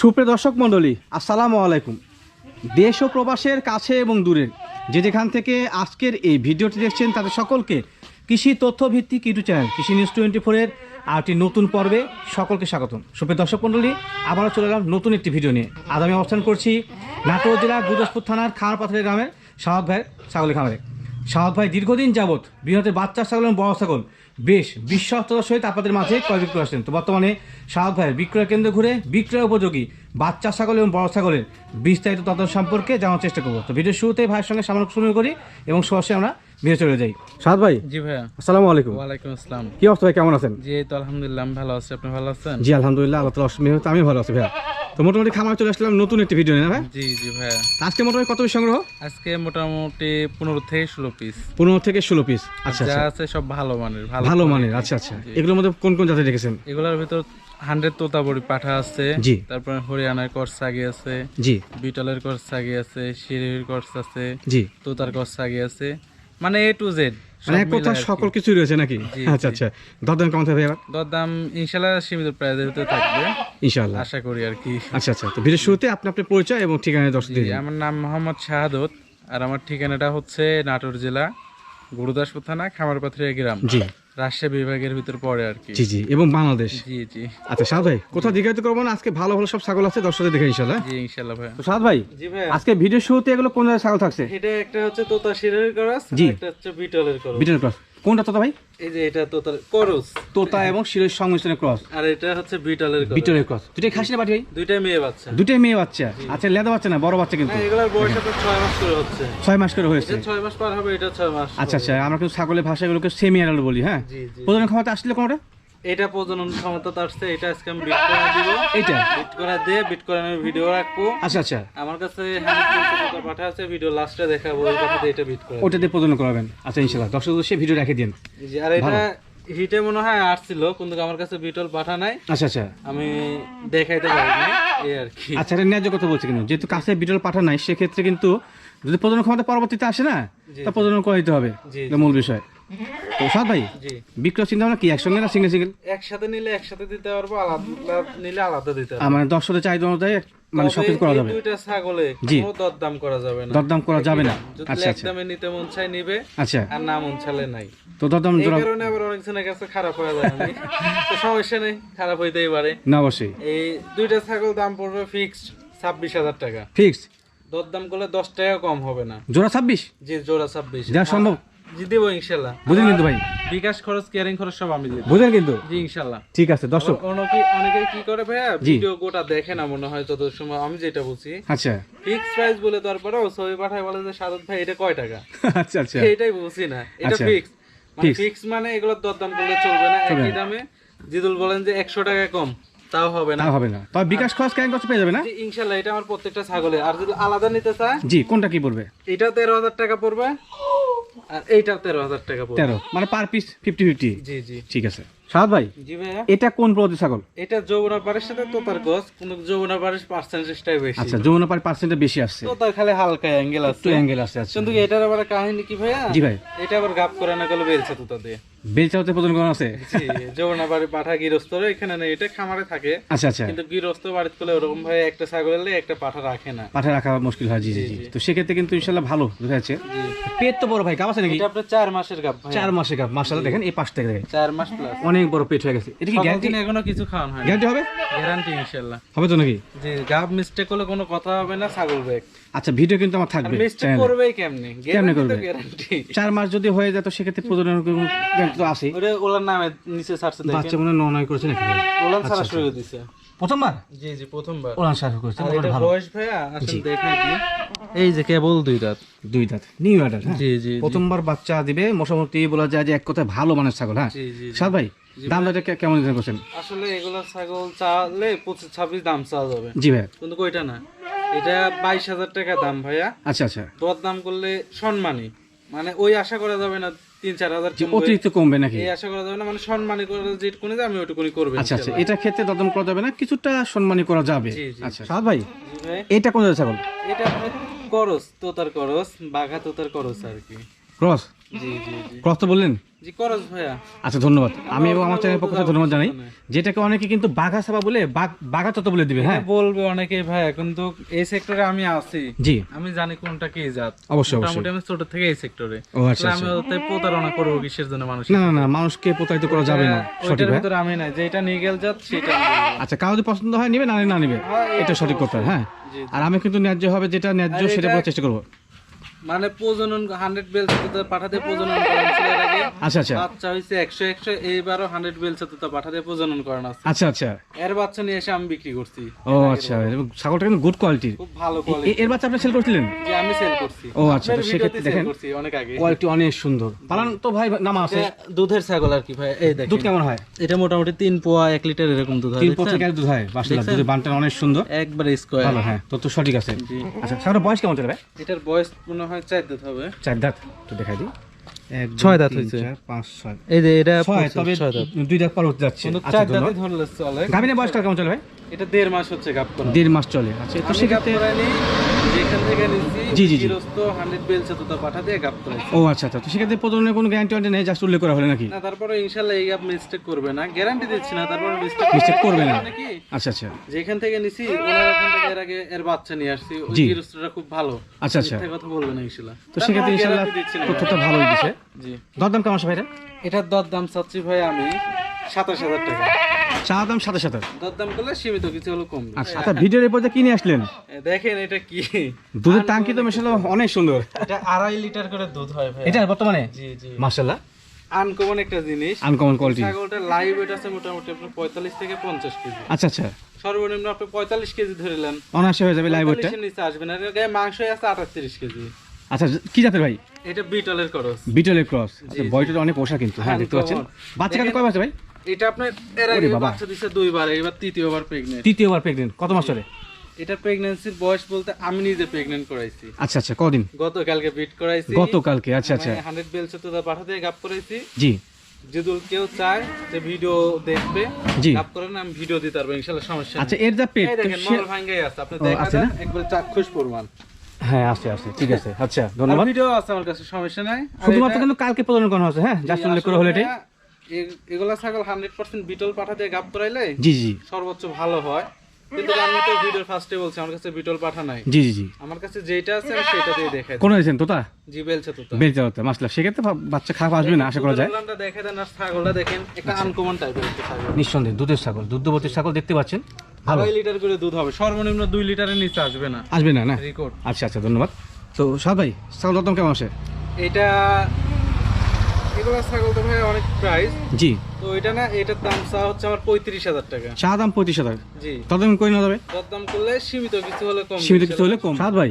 সুপ্রিয় দর্শক মণ্ডলী, আসসালামু আলাইকুম। দেশ ও প্রবাসের কাছে এবং দূরের যে যেখান থেকে আজকের এই ভিডিওটি দেখছেন তাদের সকলকে কৃষি তথ্য ভিত্তিক ইউটিউব চ্যানেল, কৃষি নিউজ টোয়েন্টি ফোরের আরটি নতুন পর্বে সকলকে স্বাগতম। সুপ্রিয় দর্শক মণ্ডলী, আবারও চলে এলাম নতুন একটি ভিডিও নিয়ে। আজ আমি অবস্থান করছি নাটোর জেলার গুরদাসপুর থানার খামারপাথরের গ্রামের সাহাদ ভাইয়ের ছাগলের খামারে। সাহাদ ভাই দীর্ঘদিন যাবৎ বৃহতের বাচ্চা ছাগল এবং বড় ছাগল বেশ বিশ্বস্ততার সহিত আপনাদের মাঝে ক্রয় বিক্রয় আসছেন। তো বর্তমানে শাহক ভাইয়ের বিক্রয় কেন্দ্র ঘুরে বিক্রয় উপযোগী বাচ্চা ছাগল এবং বড় ছাগলের বিস্তারিত তথ্য সম্পর্কে জানার চেষ্টা করব। তো ভিডিও শুরুতেই ভাইয়ের সঙ্গে সামান্য শুরু করি এবং সরাসরি আমরা ভিডিও চলে যাই। সাহাদ ভাই জি ভাইয়া। আসসালামু আলাইকুম। ওয়ালাইকুম আসসালাম। কি অবস্থা ভাই কেমন আছেন? জি তো আলহামদুলিল্লাহ আমি ভালো আছি। আপনি ভালো আছেন? জি আলহামদুলিল্লাহ আল্লাহ তালা আমি ভালো আছি ভাইয়া। তো মোটামুটি খামার চলে আসলাম নতুন একটি ভিডিও নিয়ে ভাই? জি জি ভাইয়া। আজকে মোটামুটি কত পিস সংগ্রহ? আজকে মোটামুটি পনেরো থেকে ষোলো পিস পনেরো থেকে ষোলো পিস আচ্ছা যা আচ্ছা। আছে সব ভালো মানের ভালো মানের আচ্ছা আচ্ছা। এগুলোর মধ্যে কোন কোন জাতের রেখেছেন এগুলোর ভিতর হান্ড্রেড তোতাবড়ি পাঠা আছে। জি। তারপরে হরিয়ানার করসাগি আছে। জি। বিটলের করসাগি আছে শিরির করস আছে। জি। তোতার করসাগি আছে। মানে এ টু জেড মানে কথা সকল কিছু রয়েছে নাকি? আচ্ছা আচ্ছা। দরদাম কেমন থাকবে এবার দরদাম ইনশাল্লাহ সীমিত প্রাইজের ভিতরে থাকবে। ইনশাআল্লাহ। আশা করি আর কি। আচ্ছা আচ্ছা। তো ভিডিও শুরুতে আপনি আপনার পরিচয় এবং ঠিকানা দর্শক দিন। আমার নাম মোহাম্মদ শাহাদত আর আমার ঠিকানাটা হচ্ছে নাটোর জেলা গুরুদাসপুর থানা খামারপাথরিয়া গ্রাম। জি। রাজশাহী বিভাগের ভিতর পড়ে আর কি। জি জি এবং বাংলাদেশ। জি জি। আচ্ছা সাদ ভাই কোথাও দীর্ঘায়িত করব না? আজকে ভালো ভালো সব ছাগল আছে দর্শকদের দেখে ইনশাল্লাহ। জি ইনশাল্লাহ ভাই। তো সাদ ভাই জি ভাই আজকে ভিডিও শুরুতে এগুলো কোন জায়গায় ছাগল থাকছে? এটা একটা হচ্ছে তোতা শিরের ক্রস জি। একটা হচ্ছে বিটলের ক্রস বিটলের ক্রস কোনটা তোতা ভাই? এই যে এটা তোতার ক্রস। তোতা এবং শিরের সংমিশ্রণের ক্রস। আর এটা হচ্ছে বিটলের ক্রস। বিটলের ক্রস। দুটাই খাসি না বাটি ভাই? দুইটাই মেয়ে বাচ্চা। দুটাই মেয়ে বাচ্চা। আচ্ছা লেদা বাচ্চা না বড় বাচ্চা কিন্তু। হ্যাঁ এগুলোর বয়স তো ছয় মাস করে হচ্ছে। ছয় মাস করে হয়েছে। এটা ছয় মাস পার হবে এটা 6 মাস আচ্ছা আচ্ছা আমরা কিন্তু ছাগলের ভাষাগুলোকে সেমি অ্যাডাল্ট বলি হ্যাঁ? জি জি। প্রধান ক্ষমতা আসলে কোনটা? এটা প্রজনন ক্ষমতা আসছে এটা আজকে আমি বিট করে দিব। এইটা? বিট করে দিয়ে বিট করে আমি ভিডিও রাখব। আচ্ছা আচ্ছা। আমার কাছে পাঠা আছে ভিডিও লাস্টে দেখাবো ওই এটা বিট করে ওটা দিয়ে প্রদান করাবেন। আচ্ছা ইনশাল্লাহ দর্শক সে ভিডিও রেখে দিন জি, আর এটা হিটে মনে হয় আসছিল কিন্তু আমার কাছে বিটল পাঠা নাই। আচ্ছা আচ্ছা। আমি দেখাইতে পারি না এই আর কি। আচ্ছা এটা ন্যায্য কথা বলছি কিন্তু। যেহেতু কাছে বিটল পাঠা নাই সেক্ষেত্রে কিন্তু যদি প্রজনন ক্ষমতা পরবর্তীতে আসে না তা প্রজনন করে দিতে হবে এটা মূল বিষয়। তো সাদ ভাই বিক্রয় চিন্তা ভাবনা কি একসঙ্গে না সিঙ্গেল সিঙ্গেল একসাথে নিলে একসাথে দিতে পারব আলাদা নিলে আলাদা দিতে পারব। দর্শকের চাহিদা অনুযায়ী মানে সব কিছু করা যাবে। দুইটা ছাগলে। কোনো দরদাম করা যাবে না। দরদাম করা যাবে না। আচ্ছা আচ্ছা। নিতে মন চাই নিবে আচ্ছা। আর না মন চালে নাই। তো দরদাম এই কারণে আবার অনেকজনের কাছে খারাপ হয়ে যায় আমি। তো সমস্যা নেই খারাপ হইতেই পারে। না অবশ্যই। এই দুইটা ছাগল দাম পড়বে ফিক্সড ছাব্বিশ হাজার টাকা। ফিক্স দরদাম করলে দশ টাকা কম হবে না। জোড়া ছাব্বিশ? জি জোড়া ছাব্বিশ। যা সম্ভব। দেবো ইনশাল্লাহ। বুঝলেন কিন্তু ভাই। বিকাশ খরচ কেয়ারিং খরচ সব আমি দিব। বুঝলেন কিন্তু। জি ইনশাল্লাহ। ঠিক আছে দর্শক। অনেকে অনেকে কি করে ভাইয়া? ভিডিও গোটা দেখে না মনে হয় তত সময় আমি যেটা বলছি আচ্ছা। ফিক্স প্রাইস বলে তারপরেও ছবি পাঠায় বলে যে সাদত ভাই এটা কয় টাকা? আচ্ছা আচ্ছা। এটাই বুঝছি না। এটা। ফিক্স মানে ফিক্স মানে এগুলোর দরদাম করলে চলবে না। একই দামে জিদুল বলেন যে একশো টাকা কম। তাও হবে না। হবে না। তবে বিকাশ খরচ কেন করতে পেয়ে যাবে না? ইনশাল্লাহ এটা আমার প্রত্যেকটা ছাগলে আর যদি আলাদা নিতে চায়? জি কোনটা কি পড়বে? এটা তেরো হাজার টাকা পড়বে। আর এইটা তেরো হাজার টাকা তেরো মানে পার পিস ফিফটি ফিফটি জি জি। ঠিক আছে। সাহাদ ভাই জি ভাইয়া। এটা কোন ছাগল? এটা পাড়ের সাথে তোতার গছ কিন্তু যমুনা পাড়ের পার্সেন্টেজটাই বেশি। আচ্ছা বেশি আসছে। তোতার খালি হালকা অ্যাঙ্গেল আছে। একটু অ্যাঙ্গেল আছে আচ্ছা। কিন্তু এটার আবার কাহিনী কি ভাইয়া? জি ভাই। এটা আবার গাপ করে না গেলে বেলছে তোতা দিয়ে। আছে? জি যমুনা বাড়ি পাঠা গৃহস্থর এখানে নেই এটা খামারে থাকে। আচ্ছা আচ্ছা। কিন্তু গৃহস্থ বাড়িতে করলে ওরকম ভাবে একটা ছাগল এলে একটা পাঠা রাখে না। পাঠা রাখা মুশকিল হয় জি জি জি। তো সেক্ষেত্রে কিন্তু ইনশাল্লাহ ভালো দেখা যাচ্ছে। পেট তো বড় ভাই কাপ আছে নাকি? এটা আপনার চার মাসের গাপ ভাই চার মাসে কাপ মাসাল দেখেন এই পাঁচ থেকে দেখেন। চার মাস প্লাস অনেক বড় পেট হয়ে গেছে। এটা কি গ্যারান্টি এখনও কিছু খাওয়ানো হয় গ্যারান্টি হবে? গ্যারান্টি ইনশাল্লাহ। হবে তো নাকি? জি গাপ মিস্টেক করলে কোনো কথা হবে না ছাগল ব্যাগ আচ্ছা ভিডিও কিন্তু আমার থাকবে। করবেই কেমনে? কেমনে করবে? চার মাস যদি হয়ে যায় তো সেক্ষেত্রে প্রজনন তো ওরে ওলার নামে নিচে ছাড়ছে দেখেন বাচ্চা মনে নয় করেছে নাকি? ওলান ছাড়া শুরু দিছে। প্রথমবার? জি জি প্রথমবার। করেছে ভালো। বয়স ভাইয়া? আসলে দেখে কি। এই যে কেবল দুই দাঁত। দুই দাঁত। নিউ অর্ডার হ্যাঁ? জি জি প্রথমবার বাচ্চা দিবে মোটামুটি বলা যায় যে এক কথায় ভালো মানের ছাগল হ্যাঁ? সাদ ভাই দাম কেমন করছেন আসলে এগুলো ছাগল চালে পঁচিশ ছাব্বিশ দাম চাওয়া যাবে। জি ভাই। কিন্তু কইটা না। এটা বাইশ হাজার টাকা দাম ভাইয়া। আচ্ছা আচ্ছা। দর দাম করলে সম্মানী। মানে ওই আশা করা যাবে না তিন চার হাজার অতিরিক্ত কমবে নাকি? এই আশা করা যাবে না মানে সম্মানী করে যেটুকুনি আমি ওইটুকুনি করব আচ্ছা আচ্ছা। এটা ক্ষেত্রে দরদাম করা যাবে না কিছুটা সম্মানী করা যাবে। আচ্ছা সাদ ভাই এটা কোন ছাগল এটা তোতার করস বাঘা তোতার করস আর কি। ক্রস? জি জি জি। বললেন? জি করস ভাইয়া। আচ্ছা ধন্যবাদ। আমি এবং আমার চ্যানেলের পক্ষ থেকে ধন্যবাদ জানাই। যেটাকে অনেকে কিন্তু বাঘা সাবা বলে বাঘ বাঘা তত বলে দিবে হ্যাঁ? বলবে অনেকেই ভাইয়া কিন্তু এই সেক্টরে আমি আছি। জি। আমি জানি কোনটা কি জাত। অবশ্যই, অবশ্যই। আমি ছোট থেকে এই সেক্টরে ও আচ্ছা আমি আচ্ছা। ওতে প্রতারণা করব কিসের জন্য মানুষ না না না মানুষকে প্রতারিত করা যাবে না সঠিক ভাই। ভিতরে আমি না যেটা নিগেল জাত সেটা আচ্ছা কারও যদি পছন্দ হয় নিবে না না নিবে। হ্যাঁ, এটা সঠিক কথা হ্যাঁ। আর আমি কিন্তু ন্যায্য হবে যেটা ন্যায্য সেটা বলার চেষ্টা করব। মানে প্রজনন হান্ড্রেড বেল পাঠাতে প্রজনন করান ছিল আচ্ছা আচ্ছা। বাচ্চা হয়েছে একশো একশো এইবারও হান্ড্রেড বেল তো পাঠাতে প্রজনন করান আছে। আচ্ছা আচ্ছা। এর বাচ্চা নিয়ে এসে আমি বিক্রি করছি। ও আচ্ছা ছাগলটা কিন্তু গুড কোয়ালিটির খুব ভালো কোয়ালিটি এর বাচ্চা আপনি সেল করছিলেন? যে আমি সেল করছি। ও আচ্ছা, তো সেক্ষেত্রে দেখেন। করছি অনেক আগে। কোয়ালিটি অনেক সুন্দর। পালান তো ভাই নামা আছে? দুধের ছাগল আর কি ভাই এই দেখেন। দুধ কেমন হয়? এটা মোটামুটি তিন পোয়া এক লিটার এরকম দুধ হয় দুধ হয় দুধের বানটা অনেক সুন্দর। একবারে স্কোয়ার ভালো হ্যাঁ সঠিক আছে। আচ্ছা ছাগলের বয়স কেমন চলে ভাই? এটার বয়স মনে হয় চার দাঁত হবে। চার দাঁত তো দেখাই দুই, ছয় দাঁত হয়েছে। পাঁচ ছয়। এই যে এটা ছয় তবে দুই দাঁত পার হতে যাচ্ছে। আচ্ছা চার ধন্যবাদ। দাঁতই ধরলে চলে। গাভিনের বয়স কেমন চলে ভাই? এটা দেড় মাস হচ্ছে গাপ করা। দেড় মাস চলে। আচ্ছা তো সেক্ষেত্রে যেখান থেকে নিচ্ছি জি, জি, জি। গৃহস্থ হান্ড্রেড বেল তো পাঠা গাপ করাইছি। ও আচ্ছা আচ্ছা। তো সেক্ষেত্রে প্রজননের কোনো গ্যারান্টি ওয়ারেন্টি নেই জাস্ট উল্লেখ করা হলো নাকি? না তারপরে ইনশাল্লাহ এই গাপ মিস্টেক করবে না। গ্যারান্টি দিচ্ছি না তারপরে মিস্টেক Mistake করবে না। আচ্ছা আচ্ছা। যেখান থেকে নিছি ওনার ওখান থেকে এর আগে এর বাচ্চা নিয়ে আসছি। ওই গৃহস্থটা খুব ভালো। আচ্ছা আচ্ছা। কথা বলবে না ইনশাল্লাহ তো সেক্ষেত্রে তারপরে ইনশাল্লাহ guarantee দিচ্ছি না। তথ্যটা ভালোই দিছে। জি। দরদাম কেমন আছে ভাইরা? এটার দর দাম চাচ্ছি ভাই আমি। সাতাশ হাজার টাকা। চা দাম সাথে সাথে দর দাম করলে সীমিত কিছু হলো কম। আচ্ছা আচ্ছা ভিডিওর এরপর যে কিনে আসলেন? দেখেন এটা কি। দুধের টাঙ্কি তো মেশালো অনেক সুন্দর। এটা আড়াই লিটার করে দুধ হয় ভাই। এটা বর্তমানে? জি জি। মার্শাল্লাহ আনকমন একটা জিনিস। আনকমন কোয়ালিটি ছাগলটা লাইভ ওয়েট আছে মোটামুটি আপনার পঁয়তাল্লিশ থেকে পঞ্চাশ কেজি। আচ্ছা আচ্ছা। সর্বনিম্ন আপনি পঁয়তাল্লিশ কেজি ধরিলেন অনায়াসে হয়ে যাবে লাইভ ওয়েটটা নিচে আসবে না। গায়ে মাংস আছে কেজি। আচ্ছা কি জাতের ভাই? এটা বিটলের খরচ বিটলের ক্রস। আচ্ছা। বয়টা অনেক পোষা কিন্তু। হ্যাঁ দেখতে পাচ্ছেন। বাচ্চা কয় মাস ভাই? এটা আপনার এর আগে বাচ্চা দুইবার এবার তৃতীয়বার প্রেগনেন্ট তৃতীয়বার প্রেগনেন্ট কত মাস চলে এটা প্রেগন্যান্সির বয়স বলতে আমি নিজে প্রেগনেন্ট করাইছি। আচ্ছা আচ্ছা কদিন? গতকালকে বিট করাইছি। গতকালকে আচ্ছা আচ্ছা। হান্ড্রেড বেলস তো পাঠা দিয়ে গাপ করাইছি। জি। যদি কেউ চায় যে ভিডিও দেখবে করেন আমি ভিডিও দিতে পারব ইনশাল্লাহ সমস্যা নেই। আচ্ছা এর যা পেট দেখেন মল ভাঙ্গাই আছে। আপনি ও, দেখা আছে দেন না? একবার চাক্ষুষ পরিমাণ। হ্যাঁ আছে আছে ঠিক আছে। আচ্ছা ধন্যবাদ। ভিডিও আছে আমার কাছে সমস্যা নাই। শুধুমাত্র কিন্তু কালকে প্রদান করা হচ্ছে হ্যাঁ? করা হলো এটাই এগুলা ছাগল হান্ড্রেড পার্সেন্ট বিটল পাঠা দিয়ে গাপ করাইলে জি জি। সর্বোচ্চ ভালো হয়। কিন্তু আমি তো ভিডিওর ফার্স্টে বলছি আমার কাছে বিটল পাঠা নাই। জি জি জি। আমার কাছে যেটা আছে আমি সেটা দিয়ে দেখাই। কোন দিয়েছেন তোতা? জি বেলছে তো বেলচা হতে মাসলা সেক্ষেত্রে বাচ্চা খারাপ আসবে না আশা করা যায়। দুধের দেখে দেন আর ছাগলটা দেখেন একটা আচ্ছা। আনকমন টাইপের একটা ছাগল। নিঃসন্দেহে দুধের ছাগল দুগ্ধবতী ছাগল দেখতে পাচ্ছেন? ভালো। লিটার করে দুধ হবে? সর্বনিম্ন দুই লিটারের নিচে আসবে না। আসবে না না? রেকর্ড আচ্ছা আচ্ছা ধন্যবাদ। তো সাদ ভাই ছাগল কেমন আছে এটা এগুলা ছাগল তো ভাই অনেক প্রাইস জি। তো এটা না এটার দাম চা হচ্ছে আমার পঁয়ত্রিশ হাজার টাকা। চা দাম পঁয়ত্রিশ হাজার। জি। দরদাম করে নেওয়া যাবে? দরদাম করলে সীমিত কিছু হলে কম। সীমিত কিছু হলে কম। সাদ ভাই।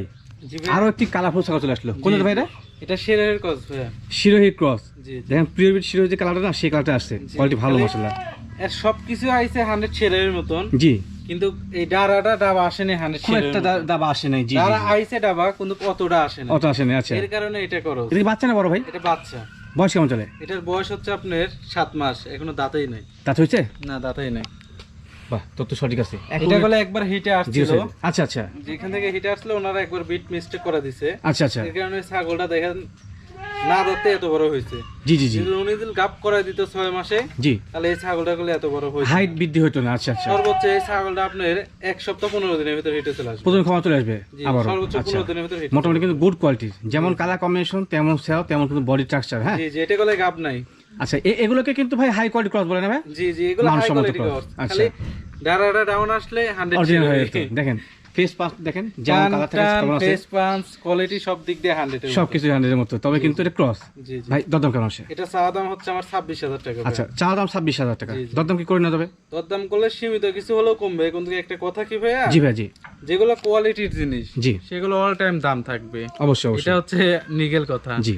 আরও একটি কালারফুল ছাগল চলে আসলো। কোন ভাই এটা এটা শেরের কস ভাইয়া। শিরোহী ক্রস জি। জি। দেখেন প্রিয় শিরোহী যে কালারটা না সেই কালারটা আসছে। কোয়ালিটি ভালো মশলা এর সবকিছু আইছে হান্ড্রেড শেরের মতন। জি। কিন্তু এই ডারাটা ডাবা আসেনি হান্ড্রেড খুব শেরের একটা দাবা আসে নাই জি জি, ডারা আইছে ডাবা কিন্তু অতটা আসে না অত আসে নাই আচ্ছা। এর কারণে এটা করো এটা বাচ্চা না বড় ভাই? এটা বাচ্চা। বয়স কেমন চলে? এটার বয়স হচ্ছে আপনার সাত মাস এখনও দাঁতেই নাই। দাঁত হয়েছে? না দাঁতেই নাই। বাহ তোর তো সঠিক আছে। এটা একবার হিটে আসছিল। আচ্ছা আচ্ছা। যেখান থেকে হিটে আসলো ওনারা একবার বিট মিস্টেক করে দিছে। আচ্ছা আচ্ছা। এর কারণে ছাগলটা দেখেন না এত বড় হয়েছে। জি জি জি। উনি যদি গাপ করে দিত ছয় মাসে জি। তাহলে এই ছাগলটা গুলো এত বড় হয়েছে। হাইট বৃদ্ধি হতো না আচ্ছা আচ্ছা। সর্বোচ্চ এই ছাগলটা আপনার এক সপ্তাহ পনেরো দিনের ভিতরে হিটে চলে আসবে। প্রথম ক্ষমা চলে আসবে আবার সর্বোচ্চ আচ্ছা। পনেরো দিনের ভিতরে মোটামুটি কিন্তু গুড যেমন কালার কম্বিনেশন তেমন সেও তেমন কিন্তু বডি স্ট্রাকচার হ্যাঁ? জি জি এটা গলে গাপ নাই। আচ্ছা এগুলোকে কিন্তু ভাই হাই কোয়ালিটি ক্রস বলে না ভাই? জি জি এগুলো হাই কোয়ালিটি cross, কর আচ্ছা। ডারাটা ডাউন আসলে হান্ড্রেড অরিজিনাল হয়ে যেত। দেখেন ফেস পাস দেখেন যেমন কালার থাকে কেমন আছে? ফেস পাঞ্চ কোয়ালিটি সব দিক দিয়ে হান্ড্রেড সবকিছু হান্ড্রেডের মতো তবে কিন্তু এটা ক্রস ভাই দরদাম কেমন আছে এটা চাওয়া দাম হচ্ছে আমার ছাব্বিশ হাজার টাকা আচ্ছা চা দাম ছাব্বিশ হাজার টাকা। জি, জি। দরদাম কি করে না যাবে? দরদাম করলে সীমিত কিছু হলেও কমবে। কিন্তু একটা কথা কি ভাইয়া? জি ভাই জি। যেগুলো কোয়ালিটির জিনিস জি। সেগুলো অল টাইম দাম থাকবে। অবশ্যই এটা অবশ্যই হচ্ছে নিগেল কথা। জি।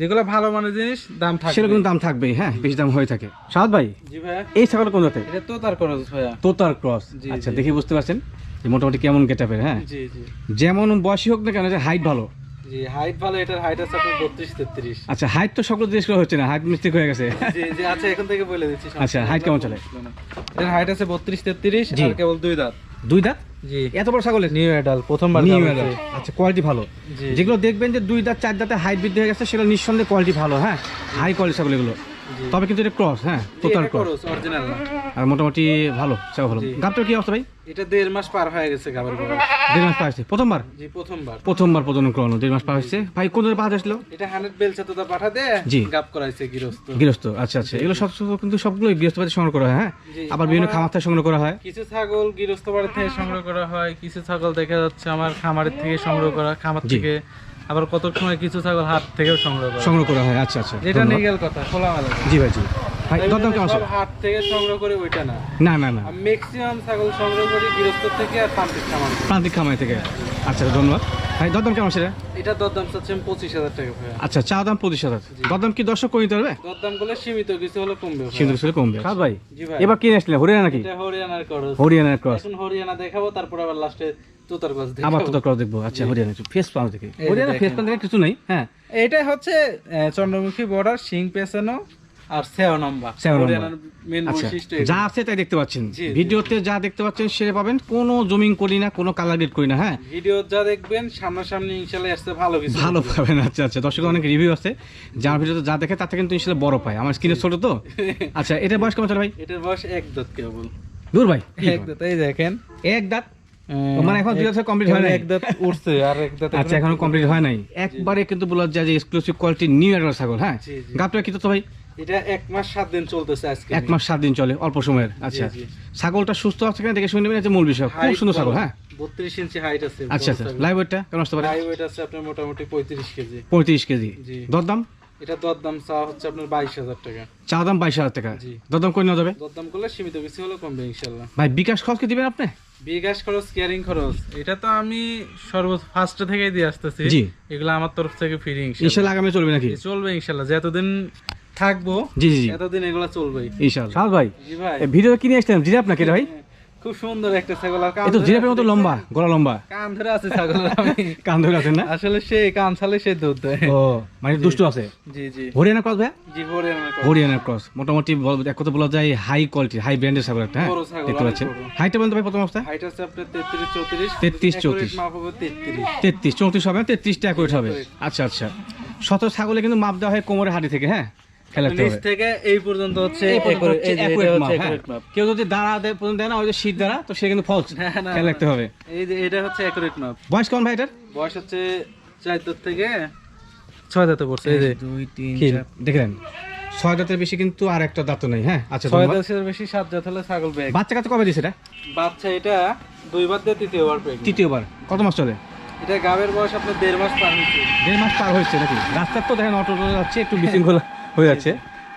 যেগুলো ভালো মানের জিনিস দাম থাকবে। সেরকম দাম থাকবেই হ্যাঁ বেশি দাম হয়ে থাকে। সাদ ভাই জি এই ছাগল কোন জাতের? এটা তো তার খরচ ভাইয়া। তোতার ক্রস। আচ্ছা। দেখে বুঝতে পারছেন যে মোটামুটি কেমন গেটাপের হ্যাঁ? জি জি। যেমন বয়সী হোক না কেন হাইট ভালো। জি হাইট ভালো এটার হাইট আছে আপনার তেত্রিশ। আচ্ছা হাইট তো সকল করা হচ্ছে না হাইট মিস্টেক হয়ে গেছে। জি জি আচ্ছা এখন থেকে বলে দিচ্ছি আচ্ছা, height কেমন চলে? এটার হাইট আছে বত্রিশ তেত্রিশ জি। আর কেবল দুই দাঁত। দুই দাঁত? এত বড় ছাগলের? নিউ এডাল প্রথমবার নিউ এডাল। আচ্ছা কোয়ালিটি ভালো। যেগুলো দেখবেন যে দুই দাঁত চার দাঁতে হাইট বৃদ্ধি হয়ে গেছে সেগুলো নিঃসন্দেহে কোয়ালিটি ভালো হ্যাঁ? হাই কোয়ালিটি ছাগল এগুলো। তবে কিন্তু এটা ক্রস হ্যাঁ? Total cross. আর মোটামুটি ভালো ছাগল ভালো। গাবটার কি অবস্থা ভাই? এটা দেড় মাস পার হয়ে গেছে গাবের দেড় মাস পার হয়েছে? প্রথমবার? জি প্রথমবার। প্রথমবার প্রজনন করানো দেড় মাস পার হয়েছে। ভাই কোন ধরনের পাওয়া যাচ্ছিল এটা হান্ড্রেড বেলচা তো পাঠা দে জি। গাব করাইছে গৃহস্থ। গৃহস্থ আচ্ছা আচ্ছা। এগুলো সব কিন্তু সবগুলো গৃহস্থবাদী সংগ্রহ করা হয় হ্যাঁ? আবার বিভিন্ন খামার থেকে সংগ্রহ করা হয়। কিছু ছাগল গৃহস্থ বাড়ি থেকে সংগ্রহ করা হয় কিছু ছাগল দেখা যাচ্ছে আমার খামারের থেকে সংগ্রহ করা খামার থেকে। আবার কত সময় কিছু ছাগল হাট থেকেও সংগ্রহ করা হয়। সংগ্রহ করা হয় আচ্ছা আচ্ছা যেটা নিয়ে গেল কথা খোলামেলা। জি ভাই জি। ভাই দরদাম কেমন আছে হাট থেকে সংগ্রহ করে ওইটা না? না না না। ম্যাক্সিমাম ছাগল সংগ্রহ করি গৃহস্থ থেকে আর প্রান্তিক খামার। প্রান্তিক খামাই থেকে। আচ্ছা ধন্যবাদ। ভাই দরদাম কেমন আছে এটা দরদাম চাচ্ছেন পঁচিশ হাজার টাকা ভাইয়া। আচ্ছা চা দাম পঁচিশ হাজার। দরদাম কি দর্শক করে পারবে? দরদাম করলে সীমিত কিছু হলে কমবে ভাইয়া। সিন্ধু কমবে। সাদ ভাই? এবার কিনে আসলে হরিয়ানা নাকি? এটা হরিয়ানার খরচ। হরিয়ানার ক্রস এখন হরিয়ানা দেখাবো তারপর আবার লাস্টে তুতার গাছ আবার দেখাবো ক্রস দেখব। আচ্ছা হরিয়ানা ফেস হরিয়ানা ফেস কিছু নেই হ্যাঁ। এটা হচ্ছে আহ, চন্দ্রমুখী বর্ডার সিং পেছানো আর সেও নাম্বার। সেও নাম্বার। মেন আচ্ছা বৈশিষ্ট্য যা আছে তাই দেখতে পাচ্ছেন। ভিডিওতে যা দেখতে পাচ্ছেন সেটা পাবেন। কোনো জমিং করি না কোনো কালার গ্রেড করি না হ্যাঁ? ভিডিও যা দেখবেন সামনাসামনি আসতে ভালো কিছু ভালো পাবেন আচ্ছা আচ্ছা। দর্শক অনেক রিভিউ আছে। যার ভিডিওতে যা দেখে থেকে কিন্তু ইনশাল্লাহ বড় পায়। আমার স্ক্রিনে ছোট তো। আচ্ছা এটা বয়স কেমন চলে ভাই? এটার বয়স এক দাঁত কেবল। দূর ভাই। এক দাঁত এই দেখেন। এক দাঁত? মানে এখন দুই কমপ্লিট হয় নাই? এক দাঁত উঠছে আর এক দাঁত আচ্ছা এখনও কমপ্লিট হয় নাই। একবারে কিন্তু বলা যায় যে এক্সক্লুসিভ কোয়ালিটি নিউ এডাল ছাগল হ্যাঁ। গাবটা কি তো ভাই? এটা এক মাস সাত দিন চলতেছে আজকে এক মাস সাত দিন চলে অল্প সময়ের। আচ্ছা। ছাগলটা সুস্থ আছে কিনা দেখে শুনে নেবেন এটা মূল বিষয়। খুব সুন্দর ছাগল হ্যাঁ? বত্রিশ ইঞ্চি হাইট আছে আচ্ছা আচ্ছা। লাইভ ওয়েটটা কেমন আসতে পারে? হাই ওয়েট আছে আপনার মোটামুটি পঁয়ত্রিশ কেজি। পঁয়ত্রিশ কেজি। জি। দরদাম? এটা দরদাম চাওয়া হচ্ছে আপনার বাইশ হাজার টাকা। চা দাম টাকা। দরদাম যাবে? দরদাম করলে সীমিত কিছু হলে কমবে ভাই বিকাশ খরচ কি দিবেন আপনি? বিকাশ খরচ কেয়ারিং খরচ এটা তো আমি সর্ব ফার্স্ট থেকেই দিয়ে আসতেছি। এগুলো আমার তরফ থেকে ফ্রি আগামী চলবে নাকি? চলবে ইনশাল্লাহ। যতদিন থাকব। জি জি এতদিন এগুলো ইনশাল্লাহ সাল ভাই জি ভাই। এই ভিডিও কিনে আসছিলাম জিরাপ নাকি রে ভাই? খুব সুন্দর একটা ছাগল। আর কান জিরাপের মতো লম্বা গলা লম্বা। কান ধরে আছে কান ধরে আছেন না? আসলে সে কান ছালে সে দুধ দেয়। ও মানে দুষ্টু আছে? জি জি। হরিয়ানা ক্রস ভাই? জি ভোরে হরিয়ানা ক্রস। মোটামুটি এক কথা বলা যায় হাই কোয়ালিটি হাই ব্র্যান্ডের ছাগল একটা হ্যাঁ? দেখতে পাচ্ছেন। হাইটটা বলতে ভাই প্রথম অবস্থায় হাইট আছে আপনার তেত্রিশ চৌত্রিশ 33, 34 মাপ হবে তেত্রিশ। তেত্রিশ চৌত্রিশ হবে তেত্রিশটা অ্যাকুরেট হবে। আচ্ছা আচ্ছা। শত ছাগলে কিন্তু মাপ দেওয়া হয় কোমরের হাড়ি থেকে হ্যাঁ? নিচ থেকে এই পর্যন্ত হচ্ছে হ্যাঁ। accurate মাপ। কেউ যদি দাঁড়া পর্যন্ত দেয় না ওই যে শীত দ্বারা তো সে কিন্তু ফলস না, না, খেয়াল রাখতে হবে। এই যে এটা হচ্ছে অ্যাকুরেট মাপ। বয়স কেমন ভাই এটার? বয়স হচ্ছে চার দাঁত থেকে ছয় দাঁতে পড়ছে এই যে দুই তিন দেখলেন ছয় দাঁতের বেশি কিন্তু আর একটা দাঁত নেই হ্যাঁ? আচ্ছা ছয় দাঁতের বেশি সাত দাঁত হলে ছাগল ব্যাগ। বাচ্চা কাছে কবে দিয়েছে এটা? বাচ্চা এটা দুইবার দিয়ে তৃতীয়বার তৃতীয়বার। কত মাস চলে? এটা গাবের বয়স আপনার দেড় মাস পার হয়েছে। দেড় মাস পার হয়েছে নাকি? রাস্তার তো দেখেন অটো যাচ্ছে একটু বিশৃঙ্খলা হয়ে যাচ্ছে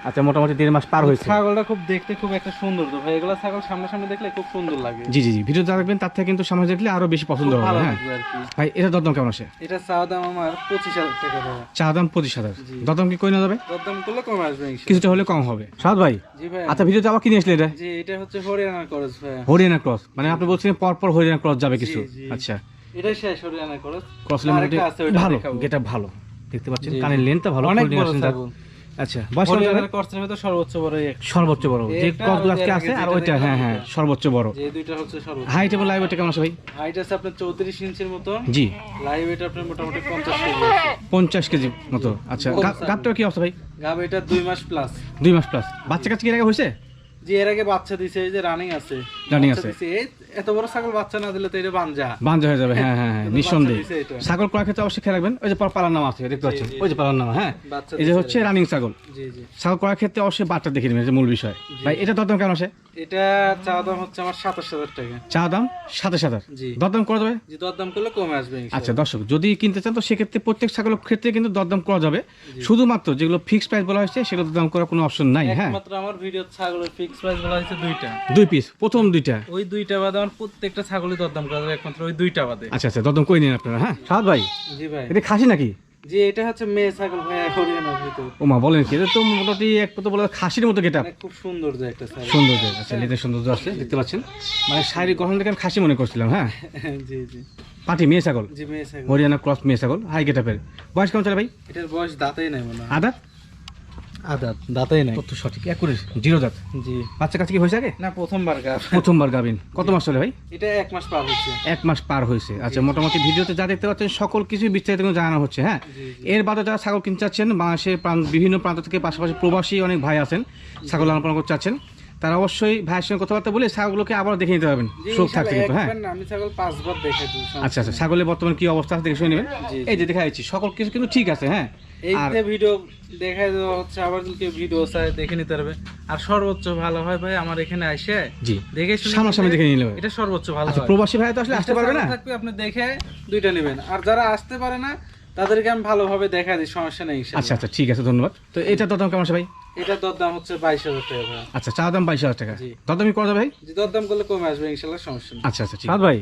আচ্ছা মোটামুটি দেড় মাস পার হয়েছে। ছাগলটা খুব দেখতে খুব একটা সুন্দর তো ভাই এগুলো ছাগল সামনাসামনি দেখলে খুব সুন্দর লাগে। জি জি জি ভিডিও যা দেখবেন তার থেকে কিন্তু সামনে দেখলে আরও বেশি পছন্দ হবে হ্যাঁ। কি। ভাই এটা দরদাম কেমন আছে এটা চাওয়া দাম আমার পঁচিশ হাজার টাকা ভাই। চা দাম পঁচিশ হাজার। দরদাম কি কই না যাবে? দরদাম করলে কমে আসবে কিছুটা হলে কম হবে। সাদ ভাই জি ভাই। আচ্ছা ভিডিওতে আবার কিনে আসলে এটা? জি এটা হচ্ছে হরিয়ানার খরচ ভাই। হরিয়ানা ক্রস মানে আপনি বলছেন পর পর হরিয়ানা ক্রস যাবে কিছু। আচ্ছা। এটা শেষ হরিয়ানার খরচ ক্রস আছে, ওইটা ভালো। গেটা ভালো। দেখতে পাচ্ছেন কানের লেন্থটা ভালো অনেক বড় আচ্ছা বয়স কেমন যাবে? হরিয়ানার খরচের মধ্যে সর্বোচ্চ বড় সর্বোচ্চ বড়। যে এটা আজকে আছে? আর ওইটা হ্যাঁ হ্যাঁ সর্বোচ্চ বড়। যে দুইটা হচ্ছে সর্বোচ্চ। হাইট এবং লাইভ ওইটা কেমন আছে ভাই? হাইট আছে আপনার চৌত্রিশ ইঞ্চির মতো জি। লাইভ এটা আপনার মোটামুটি পঞ্চাশ কেজি আছে। পঞ্চাশ কেজি মতো। আচ্ছা কি অবস্থা ভাই? গাব এটা দুই মাস প্লাস দুই মাস প্লাস বাচ্চা কাছে কি রাখা হয়েছে? যে এর আগে বাচ্চা দিছে এই যে রানিং আছে। বাচ্চা আছে। এত বড় ছাগল বাচ্চা না দিলে তো এটা বানজা বাঞ্জা হয়ে যাবে হ্যাঁ হ্যাঁ হ্যাঁ নিঃসন্দেহে। ছাগল করার ক্ষেত্রে অবশ্যই খেয়াল রাখবেন। ওই যে পালার নাম আছে দেখতে পাচ্ছেন? ওই যে পালার নাম হ্যাঁ? এই যে হচ্ছে রানিং ছাগল। জি জি। ছাগল ক্ষেত্রে অবশ্যই বাচ্চা দেখে নেবেন এটা মূল বিষয়। ভাই এটা দরদাম কেমন এটা চা দাম হচ্ছে আমার সাতাশ হাজার টাকা। চা দাম সাতাশ হাজার। জি। দরদাম করা যাবে? যে দরদাম করলে কমে আসবে আচ্ছা দর্শক যদি কিনতে চান তো সেক্ষেত্রে প্রত্যেক ছাগলের ক্ষেত্রে কিন্তু দরদাম করা যাবে। শুধুমাত্র যেগুলো ফিক্সড প্রাইস বলা হয়েছে সেগুলো দরদাম করার কোনো অপশন নাই হ্যাঁ? একমাত্র আমার ভিডিও ছাগলের ফিক্স প্রাইস বলা হয়েছে দুইটা। দুই পিস প্রথম দুইটা। ওই দুইটা বাদে আমার প্রত্যেকটা ছাগলই দরদাম করা যাবে একমাত্র ওই দুইটা বাদে। আচ্ছা আচ্ছা দরদাম করে নিন আপনারা হ্যাঁ? সাদ ভাই জি ভাই। এটা খাসি নাকি? জি এটা হচ্ছে মেয়ে ছাগল ভাই হরিয়ানার ভিতর ও মা বলেন কি এটা তো মোটামুটি এক কথা বলা খাসির মতো গেটা খুব সুন্দর যে একটা ছাগল। সৌন্দর্য আচ্ছা লেদের সৌন্দর্য আছে দেখতে পাচ্ছেন। মানে শারীরিক গঠন দেখে আমি খাসি মনে করছিলাম হ্যাঁ? জি জি। পাটি মেয়ে ছাগল। জি মেয়ে ছাগল। হরিয়ানা ক্রস মেয়ে ছাগল হাই গেটাপের বয়স কেমন চলে ভাই? এটার বয়স দাঁতেই নাই মনে হয়। আদা? আদাত দাঁতাই নাই। তথ্য সঠিক জিরো দাঁত। জি। বাচ্চা কাছে কি হয়েছে আগে? না প্রথমবার গাব। প্রথমবার গাবিন। কত মাস চলে ভাই? এটা এক মাস পার হচ্ছে এক মাস পার হয়েছে। আচ্ছা মোটামুটি ভিডিওতে যা দেখতে পাচ্ছেন সকল কিছু বিস্তারিত জানানো হচ্ছে হ্যাঁ? এর বাদে যারা ছাগল কিনতে চাচ্ছেন বাংলাদেশের প্রান্ত- বিভিন্ন প্রান্ত থেকে পাশাপাশি প্রবাসী অনেক ভাই আছেন ছাগল লালন পালন করতে চাচ্ছেন তারা অবশ্যই ভাইয়ের সঙ্গে কথাবার্তা বলে ছাগলগুলোকে আবার দেখে নিতে পারবেন। সুখ থাকতে কিন্তু হ্যাঁ? আমি ছাগল পাঁচবার দেখে আচ্ছা আচ্ছা ছাগলের বর্তমানে কি অবস্থা আছে দেখে শুনে নেবেন। এই যে দেখা যাচ্ছে সকল কিছু কিন্তু ঠিক আছে হ্যাঁ? ভিডিও দেখাই দেওয়া হচ্ছে আবার যদি ভিডিও চাই দেখে নিতে পারবে। আর সর্বোচ্চ ভালো হয় ভাই আমার এখানে আসে জি। দেখে সামনাসামনি দেখে নিলে। এটা সর্বোচ্চ ভালো আচ্ছা হয়। প্রবাসী ভাই তো আসলে আসতে পারবে না? আপনি দেখে দুইটা নেবেন। আর যারা আসতে পারে না তাদেরকে আমি ভালোভাবে দেখা দিই সমস্যা নেই আচ্ছা আচ্ছা ঠিক আছে ধন্যবাদ। তো এটা তো কেমন ভাই? দরদাম হচ্ছে বাইশ হাজার টাকা ভাই আচ্ছা চা দাম বাইশ হাজার টাকা। জি। দরদামি করা ভাই? দরদাম করলে কমে আসবে ইনশাল্লাহ সমস্যা নেই। আচ্ছা আচ্ছা ঠিক। ভাই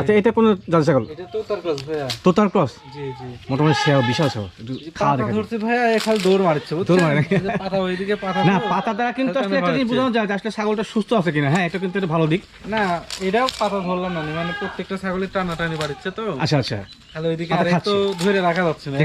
আচ্ছা এটা কোন জাত ছাগল এটা তো তার ভাইয়া। তোতার ক্রস? জি জি। মোটামুটি সেও বিশাল সেও একটু খাওয়া দেখা ধরছে ভাইয়া এ দৌড় মারছে দৌড় মারে। পাতা ওইদিকে পাতা না পাতা দ্বারা কিন্তু আসলে একটা জিনিস বোঝানো যায় আসলে ছাগলটা সুস্থ আছে কিনা। হ্যাঁ এটা কিন্তু একটা ভালো দিক। না এটাও পাতা ধরলাম না মানে প্রত্যেকটা ছাগলের টানা টানি বাড়ছে তো। আচ্ছা আচ্ছা। তাহলে ওইদিকে আর তো ধরে রাখা যাচ্ছে না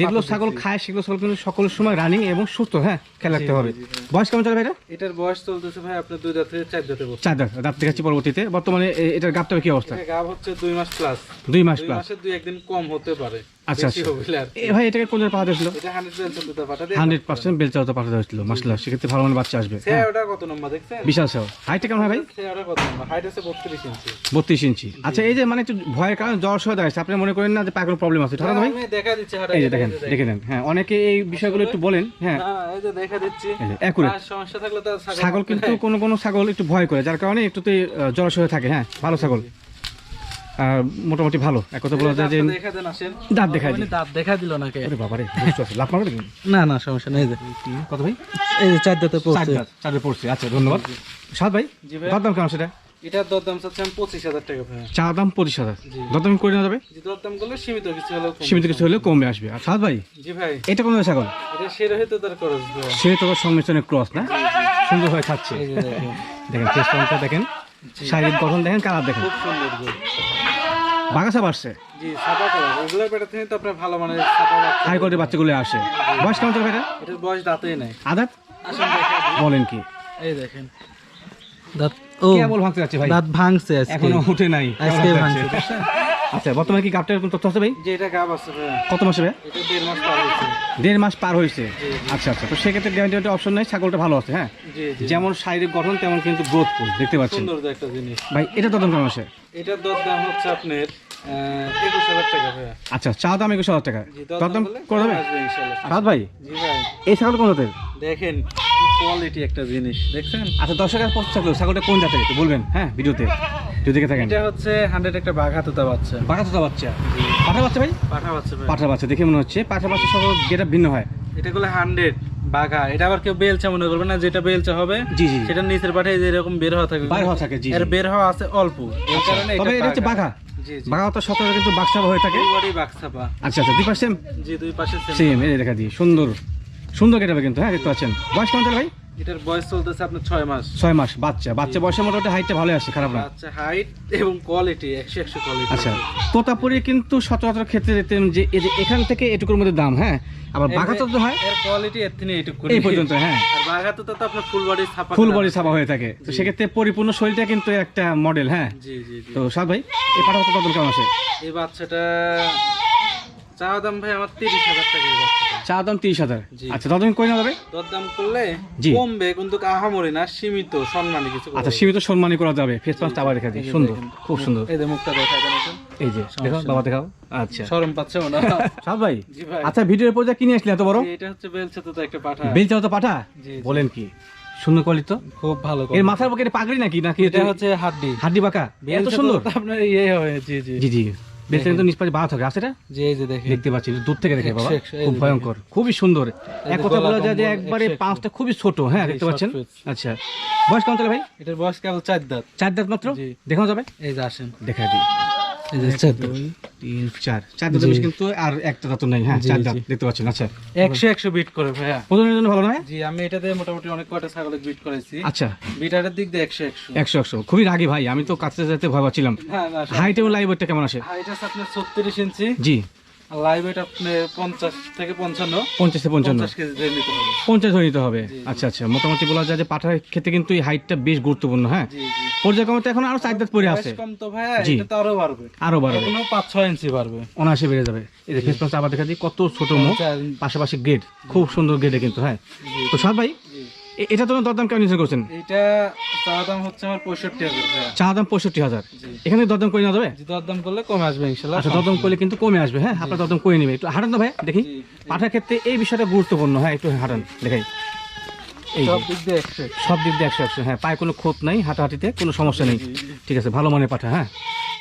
যেগুলো ছাগল খায় সেগুলো ছাগল কিন্তু সকল সময় রানিং এবং সুস্থ হ্যাঁ খেয়াল রাখতে হবে। বয়স কেমন চলে ভাই এটার বয়স চলতেছে ভাই আপনার দুই দাঁত থেকে চার দাঁতে চার দাঁত দাঁত দেখাচ্ছি পরবর্তীতে। বর্তমানে এটার গাবটা কি অবস্থা? গাব হচ্ছে দুই মাস প্লাস দুই মাস প্লাস দুই একদিন কম হতে পারে। আচ্ছা, বেশি আচ্ছা। হবে আর কি। এ ভাই এটাকে কোন পাঠাতে হয়েছিল হান্ড্রেড পার্সেন্ট দিতে পাঠাতে হান্ড্রেড পার্সেন্ট বেলচা হতে পাঠাতে হয়েছিল মাসলা সেক্ষেত্রে ভালো মানে বাচ্চা আসবে সে হ্যাঁ। ওটা কত নম্বর দেখছেন? বিশাল সেও হাইটটা কেমন হয় ভাই? সে ওটা কত নম্বর? হাইট আছে বত্রিশ ইঞ্চি। আচ্ছা এই যে মানে একটু ভয়ের কারণে জ্বর সহ দাঁড়াচ্ছে আপনি মনে করেন না যে পায়ে কোনো প্রবলেম আছে ভাই? এই যে দেখেন দেখে। নেন হ্যাঁ অনেকে এই বিষয়গুলো একটু বলেন হ্যাঁ। এই যে দেখা দিচ্ছি। এই যে accurate। আর সমস্যা থাকলে তো আর ছাগল কিন্তু কোনো কোনো ছাগল একটু ভয় করে যার কারণে একটুতে জড়সড় হয়ে থাকে হ্যাঁ ভালো ছাগল। মোটামুটি ভালো। এক কথা বলা যায় যে দাঁতটা দেখা দাঁত দাঁত দেখা দিল নাকি? আরে লাভ মারবে নাকি? না না সমস্যা নেই। কত ভাই? এই যে চার দাঁতে চার দাঁত পড়ছে। আচ্ছা ধন্যবাদ। সাত ভাই। দরদাম কেমন সেটা? এটার দরদাম চাচ্ছে আমি পঁচিশ হাজার টাকা ভাই। চা দাম পঁচিশ হাজার। দরদাম করে নেওয়া যাবে? দরদাম করলে সীমিত কিছু হলেও সীমিত কিছু হলেও কমবে আসবে। আর সাত ভাই জি ভাই। এটা ছাগল? এটা তার সংমিশ্রণের ক্রস না? সুন্দর হয়ে খাচ্ছে। দেখেন। চেষ্টা দেখেন। শারীরিক গঠন দেখেন কালার দেখেন। খুব সুন্দর গো। বাগাসা বাড়ছে। জি সাদা কালার এগুলোর পেটা থেকে তো আপনার ভালো মানে সাদা বাচ্চা হাই কোয়ালিটির বাচ্চাগুলো আসে। বয়স কেমন চলবে এটা এটার বয়স দাঁতেই নাই। আদাত? আসেন বলেন কি। এই দেখেন। দাঁত ও কেবল ভাঙতে যাচ্ছে ভাই। দাঁত ভাঙছে আজকে। এখনও উঠে নাই। আজকে ভাঙছে? আচ্ছা বর্তমানে কি গাপটার কোন তথ্য আছে ভাই? যে এটা গাব আছে ভাই কত মাসে ভাই এটা দেড় মাস পার হয়েছে। দেড় মাস পার হয়েছে। আচ্ছা আচ্ছা তো সেক্ষেত্রে গ্যারান্টি অপশন নেই ছাগলটা ভালো আছে হ্যাঁ? যেমন শারীরিক গঠন তেমন কিন্তু গ্রোথফুল দেখতে পাচ্ছেন। সুন্দর একটা জিনিস। ভাই এটা তদন্ত কেমন আছে? এটার দর দাম হচ্ছে আপনার একুশ হাজার টাকা আচ্ছা চা দাম একুশ হাজার টাকা। জি দরদাম করলে করে দেবে সাদ ভাই জি ভাই। এই ছাগল কোন জাতের? দেখেন কোয়ালিটি একটা জিনিস দেখছেন? আচ্ছা দর্শকের পথ থাকল ছাগলটা কোন জাতের একটু বলবেন হ্যাঁ ভিডিওতে? যদি থাকেন। এটা হচ্ছে হান্ড্রেড একটা বাঘ বাচ্চা। তো বাচ্চা। পাঠা বাচ্চা ভাই? পাঠা বাচ্চা ভাই। পাঠা বাচ্চা দেখে মনে হচ্ছে। পাঠা বাচ্চা সব গেটা ভিন্ন হয়। এটা গুলো হান্ড্রেড বাঘা। এটা আবার কেউ বেলচা মনে করবে না যেটা বেলচা হবে জি জি। সেটা নিচের পাঠে যেরকম বের হওয়া থাকবে বাইর হওয়া থাকে জি এর বের হওয়া আছে অল্প। এই আচ্ছা, কারণে তবে এটা হচ্ছে বাঘা। জি জি। বাঘা তো সচরাচর কিন্তু বাক্সাবা হয়ে থাকে। বাঘ আচ্ছা আচ্ছা দুই পাশে জি দুই পাশে সেম এই দেখা দিই সুন্দর। সুন্দর কেটে কিন্তু হ্যাঁ দেখতে পাচ্ছেন। বয়স কেমন ভাই? এটার বয়স চলতেছে আপনার ছয় মাস। ছয় মাস বাচ্চা। বাচ্চা বয়সের মোটামুটি হাইটটা ভালো আসছে খারাপ না? আচ্ছা হাইট এবং কোয়ালিটি একশো একশো কোয়ালিটি আচ্ছা তোতাপুরি কিন্তু সচরাচর ক্ষেত্রে দেখতেন যে এই যে এখান থেকে এটুকুর মধ্যে দাম হ্যাঁ? আবার বাঘা তো হয়? এর কোয়ালিটি এর থেকে এইটুকু এই পর্যন্ত হ্যাঁ। আর বাঘা তো তো আপনার ফুল বডি ছাপা ফুল বডি ছাপা হয়ে থাকে। তো সেক্ষেত্রে পরিপূর্ণ শরীরটা কিন্তু একটা মডেল হ্যাঁ? জি জি তো সাদ ভাই এই পাঠা কত কেমন আছে? এই বাচ্চাটা চাওয়া দাম ভাই আমার তিরিশ হাজার টাকা চা দাম তিরিশ হাজার? আচ্ছা দাদা করে নেওয়া যাবে? দরদাম করলে কমবে কিন্তু আহামরি না সীমিত সম্মানী কিছু আচ্ছা সীমিত সম্মানই করা যাবে। ফেস পাঁচটা আবার দেখা দিই। সুন্দর খুব সুন্দর। এই যে মুখটা দেখা দেন এই যে দেখো বাবা দেখাও। আচ্ছা। শরম পাচ্ছে। ভাই ভিডিওর কিনে আসলে এত বড়? এটা হচ্ছে তো একটা পাঠা। বেলচাও তো পাঠা। বলেন কি? সুন্দর কোয়ালিটি তো? খুব ভালো এর মাথার পক্ষে এটা পাগড়ি নাকি? নাকি এটা হচ্ছে হাড্ডি। হাড্ডি বাঁকা এত সুন্দর। আপনার ইয়ে হয় জি জি। জি জি। বেলচা কিন্তু নিষ্পাশে বাঁধা থাকে আছে এটা যে দেখতে পাচ্ছি দূর থেকে দেখে বাবা। খুব ভয়ঙ্কর খুবই সুন্দর। এক কথা বলা যায় যে একবারে। পাঁচটা খুবই ছোট হ্যাঁ দেখতে পাচ্ছেন? আচ্ছা বয়স কেমন ভাই? এটার বয়স কেবল চার দাঁত। চার দাঁত মাত্র? দেখানো যাবে? এই যে আসেন। দেখা দিই। এই যে চার দাঁত দুই তিন চার। চার দাঁত কিন্তু আর একটা দাঁত নেই হ্যাঁ চার দাঁত দেখতে পাচ্ছেন আচ্ছা। একশো একশো বিট করে ভাইয়া। জন্য ভালো নয় জি আমি এটাতে মোটামুটি অনেক কয়টা ছাগলের বিট করেছি আচ্ছা। বিটারের দিক দিয়ে একশো একশো। একশো একশো। খুবই রাগি ভাই আমি তো কাছে যেতে ভয় পাচ্ছিলাম। হ্যাঁ হাইট এবং লাইভ কেমন আসে? হাইট আছে আপনার ছত্রিশ ইঞ্চি। জি। লাইভ পঞ্চাশ থেকে পঞ্চান্ন। পঞ্চাশ থেকে পঞ্চান্ন। পঞ্চাশ ধরে নিতে হবে। আচ্ছা আচ্ছা। মোটামুটি বলা যায় যে পাঠার ক্ষেত্রে কিন্তু এই হাইটটা বেশ গুরুত্বপূর্ণ হ্যাঁ? পর্যায়ক্রমে তো এখন আরও চার দাঁত পরে আছে। বয়স কম তো ভাইয়া এটা তো আরও বাড়বে। আরও ইঞ্চি বাড়বে। অনায়াসে বেড়ে যাবে। এই যে ফেস পাঁচ আবার দেখা দিই কত ছোট মুখ পাশাপাশি গ্রেড খুব সুন্দর গ্রেডে কিন্তু হ্যাঁ? তো সাদ ভাই এটা তো দরদাম কেমন নির্ধারণ করছেন? চাওয়া দাম হচ্ছে আমার পঁয়ষট্টি হাজার চা দাম পঁয়ষট্টি হাজার। এখানে দরদাম করে নেওয়া যাবে? দরদাম করলে কমে আসবে ইনশাল্লাহ। আচ্ছা দরদাম করলে কিন্তু কমে আসবে হ্যাঁ? আপনার দরদাম করে নেবে একটু হাঁটান তো ভাই দেখি। পাঠার ক্ষেত্রে এই বিষয়টা গুরুত্বপূর্ণ হ্যাঁ? একটু হাঁটান দেখাই। এই সব দিক দিয়ে একশো সব দিক দিয়ে একশো একশো হ্যাঁ? পায়ে কোনো ক্ষোভ নাই হাঁটাহাঁটিতে কোনো সমস্যা নেই। ঠিক আছে ভালো মানের পাঠা হ্যাঁ?